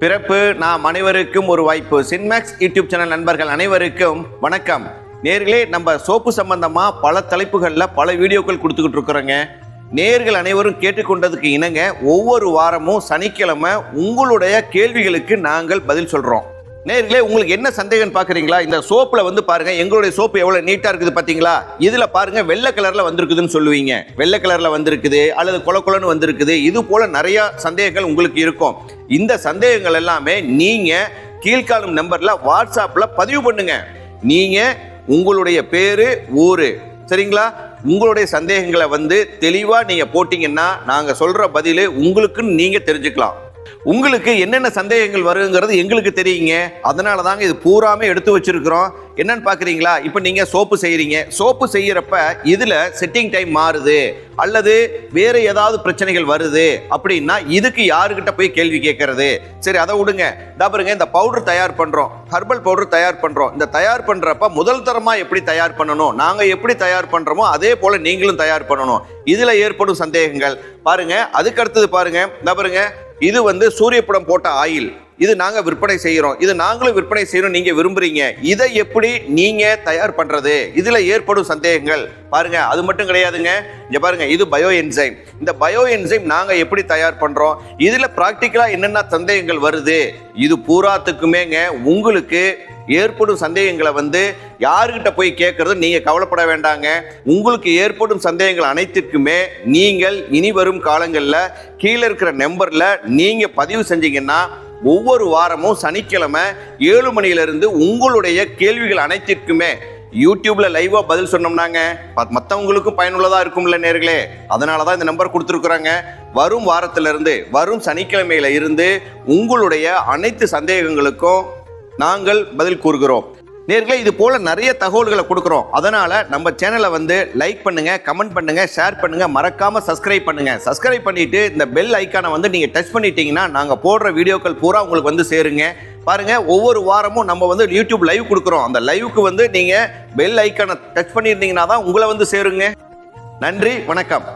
பிறப்பு நாம் அனைவருக்கும் ஒரு வாய்ப்பு. சின்மேக்ஸ் யூடியூப் சேனல் நண்பர்கள் அனைவருக்கும் வணக்கம். நேர்களே நம்ம சோப்பு சம்பந்தமா பல தலைப்புகளில் பல வீடியோக்கள் கொடுத்துக்கிட்டு இருக்கிறோங்க. நேர்கள் அனைவரும் கேட்டுக்கொண்டதுக்கு இணங்க ஒவ்வொரு வாரமும் சனிக்கிழமை உங்களுடைய கேள்விகளுக்கு நாங்கள் பதில் சொல்றோம். நேர்களே உங்களுக்கு என்ன சந்தேகம் பாக்குறீங்களா இந்த சோப்புல வந்து பாருங்க எங்களுடைய சோப்பு எவ்வளவு நீட்டா இருக்குது பாத்தீங்களா இதுல பாருங்க வெள்ளை கலர்ல வந்திருக்குதுன்னு சொல்லுவீங்க. வெள்ளை கலர்ல வந்திருக்குது அல்லது கொல கொலன்னு வந்திருக்குது. இது போல நிறைய சந்தேகங்கள் உங்களுக்கு இருக்கும். இந்த சந்தேகங்கள் எல்லாமே நீங்க கீழ்காணும் நம்பர்ல வாட்ஸ்அப்ல பதிவு பண்ணுங்க. நீங்க உங்களுடைய பேரு ஊரு. சரிங்களா? உங்களுடைய சந்தேகங்களை வந்து தெளிவா நீங்க போட்டீங்கன்னா நாங்க சொல்ற பதிலு உங்களுக்குன்னு நீங்க தெரிஞ்சுக்கலாம். உங்களுக்கு என்னென்ன சந்தேகங்கள் வருங்கிறது எங்களுக்கு தெரியுங்க. அதனால தாங்க இது பூராமே எடுத்து வச்சிருக்கிறோம். என்னன்னு பார்க்குறீங்களா இப்போ நீங்கள் சோப்பு செய்கிறீங்க சோப்பு செய்கிறப்ப இதில் செட்டிங் டைம் மாறுது. அல்லது வேறு ஏதாவது பிரச்சனைகள் வருது அப்படின்னா இதுக்கு யாருக்கிட்ட போய் கேள்வி கேட்கறது? சரி அதை விடுங்க. பாருங்க இந்த பவுடர் தயார் பண்ணுறோம் ஹர்பல் பவுடர் தயார் பண்ணுறோம் இந்த தயார் பண்ணுறப்ப முதல் தரமாக எப்படி தயார் பண்ணணும்? நாங்கள் எப்படி தயார் பண்ணுறோமோ அதே போல் நீங்களும் தயார் பண்ணணும். இதில் ஏற்படும் சந்தேகங்கள். பாருங்கள் அதுக்கு அடுத்தது பாருங்கள் பாருங்க இது வந்து சூரியப்படம் போட்ட ஆயில். இது நாங்கள் விற்பனை செய்கிறோம் இது நாங்களும் விற்பனை செய்யணும் நீங்க விரும்புறீங்க. இதை எப்படி நீங்க தயார் பண்றது? இதுல ஏற்படும் சந்தேகங்கள். பாருங்க அது மட்டும் கிடையாதுங்க. இங்க பாருங்க இது பயோ என்சைம் இந்த பயோ என்சைம் நாங்க எப்படி தயார் பண்றோம்? இதுல பிராக்டிக்கலா என்னென்ன சந்தேகங்கள் வருது? இது பூராத்துக்குமேங்க உங்களுக்கு ஏற்படும் சந்தேகங்களை வந்து யாருக்கிட்ட போய் கேட்கறது நீங்க கவலைப்பட வேண்டாங்க. உங்களுக்கு ஏற்படும் சந்தேகங்கள் அனைத்திற்குமே நீங்கள் இனி வரும் காலங்களில் கீழே இருக்கிற நம்பர்ல நீங்க பதிவு செஞ்சீங்கன்னா ஒவ்வொரு வாரமும் சனிக்கிழமை ஏழு மணியிலிருந்து உங்களுடைய கேள்விகள் அனைத்திற்குமே யூடியூப்ல லைவா பதில் சொன்னோம்னாங்க. மற்றவங்களுக்கும் பயனுள்ளதா இருக்கும்ல நேர்களே. அதனால தான் இந்த நம்பர் கொடுத்துருக்குறாங்க. வரும் வாரத்திலிருந்து வரும் சனிக்கிழமையில இருந்து உங்களுடைய அனைத்து சந்தேகங்களுக்கும் நாங்கள் பதில் கூறுகிறோம். நேர்களே இது போல நிறைய தகவல்களை கொடுக்குறோம். அதனால நம்ம சேனலை வந்து லைக் பண்ணுங்க கமெண்ட் பண்ணுங்க ஷேர் பண்ணுங்க மறக்காம சப்ஸ்கிரைப் பண்ணுங்க. சப்ஸ்கிரைப் பண்ணிட்டு இந்த பெல் ஐக்கானை வந்து நீங்க டச் பண்ணிட்டீங்கன்னா நாங்க போடுற வீடியோக்கள் பூரா உங்களுக்கு வந்து சேருங்க. பாருங்க ஒவ்வொரு வாரமும் நம்ம வந்து யூடியூப் லைவ் கொடுக்குறோம். அந்த லைவுக்கு வந்து நீங்க பெல் ஐக்கானை டச் பண்ணியிருந்தீங்கன்னா தான் உங்களை வந்து சேருங்க. நன்றி வணக்கம்.